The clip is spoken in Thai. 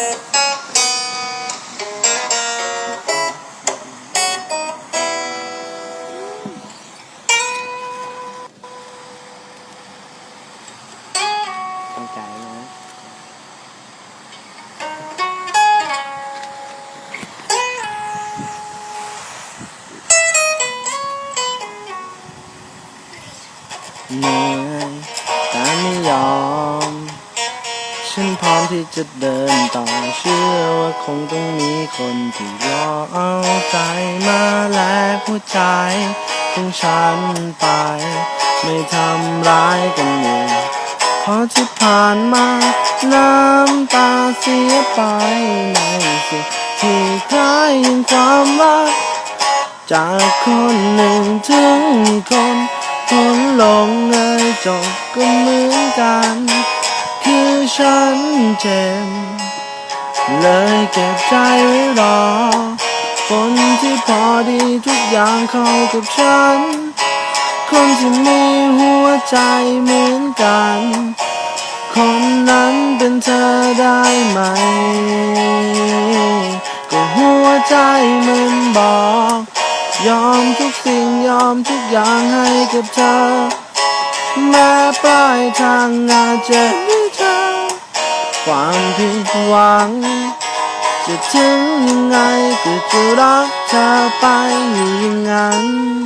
ตั้งใจนะเฉันพร้อมที่จะเดินต่อเชื่อว่าคงต้องมีคนที่รอเอาใจมาแลกหัวใจของฉันไป ไม่ทำร้ายกันเลยเพราะที่ผ่านมา น้ำตาเสียไปในสิ่งที่คล้ายอย่งความรักจากคนหนึ่งถึงอีกคนคนลงเอยจบก็เหมือนกัน ฉันเจ็บ เลยเก็บใจไว้รอ คนที่พอดีทุกอย่างเข้ากับฉัน คนที่มีหัวใจเหมือนกัน คนนั้นเป็นเธอได้ไหม ก็หัวใจมันบอก ยอมทุกสิ่งยอมทุกอย่างให้กับเธอแม้ปลายทางอาจจะไม่เจอ หวัง จะถึงยังไงก็จะรักเธอไปอยู่อย่างนั้น